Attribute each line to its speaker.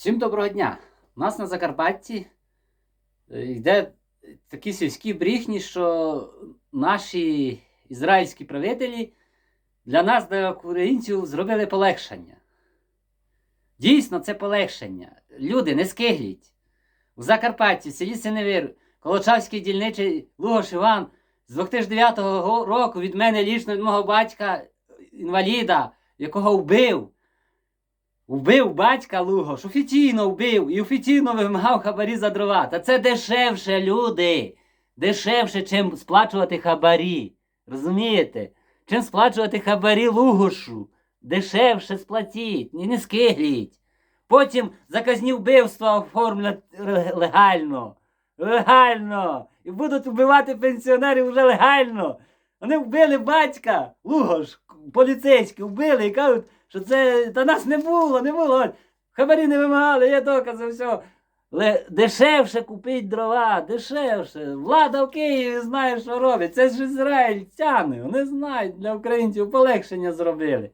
Speaker 1: Всім доброго дня! У нас на Закарпатті е, йде такі сільські брехні, що наші ізраїльські правителі для нас, для українців, зробили полегшення. Дійсно, це полегшення. Люди, не скигліть. У Закарпатті, в селі Синевир, Колочавський дільничий Лугош Іван з 2009 року від мене лічно від мого батька інваліда, якого вбив. Вбив батька Лугош, офіційно вбив і офіційно вимагав хабарі за дрова. Та це дешевше, люди. Дешевше, чим сплачувати хабарі. Розумієте? Чим сплачувати хабарі Лугошу. Дешевше сплатіть, ні не скигліть. Потім заказні вбивства оформлять легально. Легально. І будуть вбивати пенсіонерів вже легально. Вони вбили батька, Лугош, поліцейські вбили і кажуть, що це та нас не було, не було. Хабарі не вимагали, є докази, все. Але дешевше купіть дрова, дешевше. Влада в Києві знає, що робить. Це ж ізраїльтяни. Вони знають, для українців полегшення зробили.